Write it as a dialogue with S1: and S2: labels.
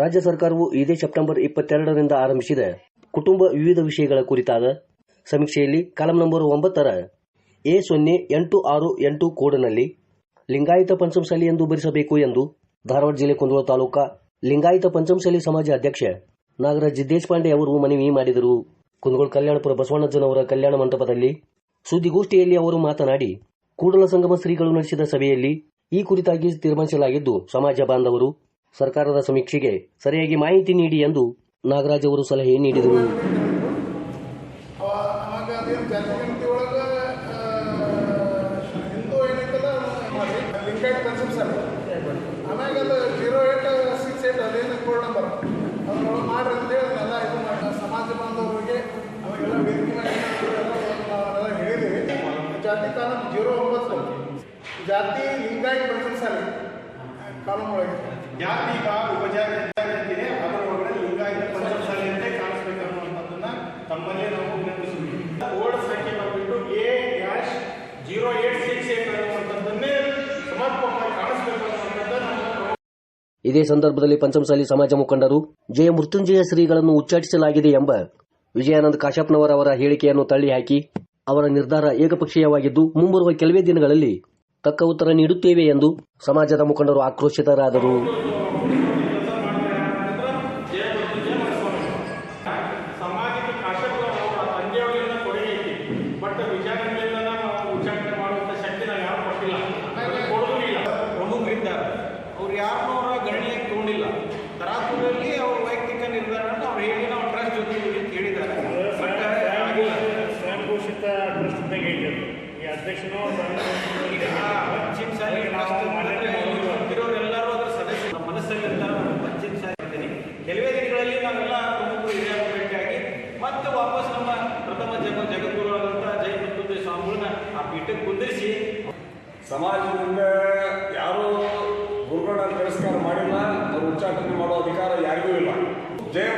S1: ರಾಜ್ಯ ಸರ್ಕಾರವು ಇದೇ ಸೆಪ್ಟೆಂಬರ್ ಇಪ್ಪತ್ತೆರಡರಿಂದ ಆರಂಭಿಸಿದ ಕುಟುಂಬ ವಿವಿಧ ವಿಷಯಗಳ ಕುರಿತಾದ ಸಮೀಕ್ಷೆಯಲ್ಲಿ ಕಾಲಂ ನಂಬರ್ ಒಂಬತ್ತರ ಎ ಸೊನ್ನೆ ಎಂಟು ಆರು ಎಂಟು ಕೋಡ್ನಲ್ಲಿ ಲಿಂಗಾಯತ ಪಂಚಮಸಾಲಿ ಎಂದು ಭರಿಸಬೇಕು ಎಂದು ಧಾರವಾಡ ಜಿಲ್ಲೆ ಕುಂದಗೋಳ ತಾಲೂಕಾ ಲಿಂಗಾಯತ ಪಂಚಮಸಾಲಿ ಸಮಾಜ ಅಧ್ಯಕ್ಷ ನಾಗರಾಜ್ ದೇಶಪಾಂಡೆ ಅವರು ಮನವಿ ಮಾಡಿದರು. ಕುಂದಗೋಳ ಕಲ್ಯಾಣಪುರ ಬಸವಣ್ಣಜ್ಜನವರ ಕಲ್ಯಾಣ ಮಂಟಪದಲ್ಲಿ ಸುದ್ದಿಗೋಷ್ಠಿಯಲ್ಲಿ ಅವರು ಮಾತನಾಡಿ, ಕೂಡಲ ಸಂಗಮ ಶ್ರೀಗಳು ನಡೆಸಿದ ಸಭೆಯಲ್ಲಿ ಈ ಕುರಿತಾಗಿ ತೀರ್ಮಾನಿಸಲಾಗಿದ್ದು, ಸಮಾಜ ಬಾಂಧವರು ಸರ್ಕಾರದ ಸಮೀಕ್ಷೆಗೆ ಸರಿಯಾಗಿ ಮಾಹಿತಿ ನೀಡಿ ಎಂದು ನಾಗರಾಜ್ ಅವರು ಸಲಹೆ ನೀಡಿದರು.
S2: ಜಾತಿ ಕಾಲಂ ಜೀರೋ ಒಂಬತ್ತು ಜಾತಿ ಕಾಲಂ ಒಳಗೆ.
S3: ಜಾತಿ ಉಪಜಾತಿ ಉಪಜಾತಿದೆ ಅದರ ಒಳಗಡೆ ಲಿಂಗಾಯತ ಪಂಚಮಸಾಲಿಯಂತೆ ಕಾಣಿಸ್ಬೇಕು ಅನ್ನುವಂಥದ್ದನ್ನ ತಮ್ಮಲ್ಲಿ ನಾವು ವಿನಂತಿಸಿದ್ವಿ ಕೋಡ್ ಸಂಖ್ಯೆ ಬಂದ್ಬಿಟ್ಟು A dash zero eight six eight ಅನ್ನುವಂಥದ್ದನ್ನೇ ಸಮರ್ಪಕವಾಗಿ ಕಾಣಿಸ್ಬೇಕು
S1: ಇದೇ ಸಂದರ್ಭದಲ್ಲಿ ಪಂಚಮಸಾಲಿ ಸಮಾಜ ಮುಖಂಡರು ಜಯ ಮೃತ್ಯುಂಜಯ ಶ್ರೀಗಳನ್ನು ಉಚ್ಚಾಟಿಸಲಾಗಿದೆ ಎಂಬ ವಿಜಯಾನಂದ ಕಾಶಪ್ಪನವರ ಅವರ ಹೇಳಿಕೆಯನ್ನು ತಳ್ಳಿಹಾಕಿ ಅವರ ನಿರ್ಧಾರ ಏಕಪಕ್ಷೀಯವಾಗಿದ್ದು ಮುಂಬರುವ ಕೆಲವೇ ದಿನಗಳಲ್ಲಿ ತಕ್ಕ ಉತ್ತರ ನೀಡುತ್ತೇವೆ ಎಂದು ಸಮಾಜದ ಮುಖಂಡರು ಆಕ್ರೋಶಿತರಾದರು.
S3: ಅವ್ರು ಯಾರು
S4: ಅದು. ಈ
S3: ಶಾಲೆ ಇರೋರೆಲ್ಲರೂ ಅದರ ಸದಸ್ಯರು ನಮ್ಮ ಮನಸ್ಸಲ್ಲಿ ಇರ್ತಾರೆ ನಾನು ಪಶ್ಚಿಮ ಸಾಲಿ ಇದ್ದೀನಿ ಕೆಲವೇ ದಿನಗಳಲ್ಲಿ ನಾವೆಲ್ಲ ಪ್ರಮುಖರು ಹಿರಿಯರು ಭೇಟಿಯಾಗಿ ಮತ್ತೆ ವಾಪಸ್ ನಮ್ಮ ಪ್ರಥಮ ಜಗ ಜಗದ್ಗುರುವಾದಂಥ ಜೈ ಮೃತ್ಯುಂಜಯ ಸ್ವಾಮಿಗಳನ್ನ ಆ ಪೀಠಕ್ಕೆ ಕುಂದಿರಿಸಿ
S5: ಸಮಾಜದಿಂದ ಯಾರೂ ಗುರುಗಳನ್ನ ತಿರಸ್ಕಾರ ಮಾಡಿಲ್ಲ, ಅವ್ರು ಉಚ್ಚಾಟನೆ ಮಾಡೋ ಅಧಿಕಾರ ಯಾರಿಗೂ ಇಲ್ಲ ಜಯ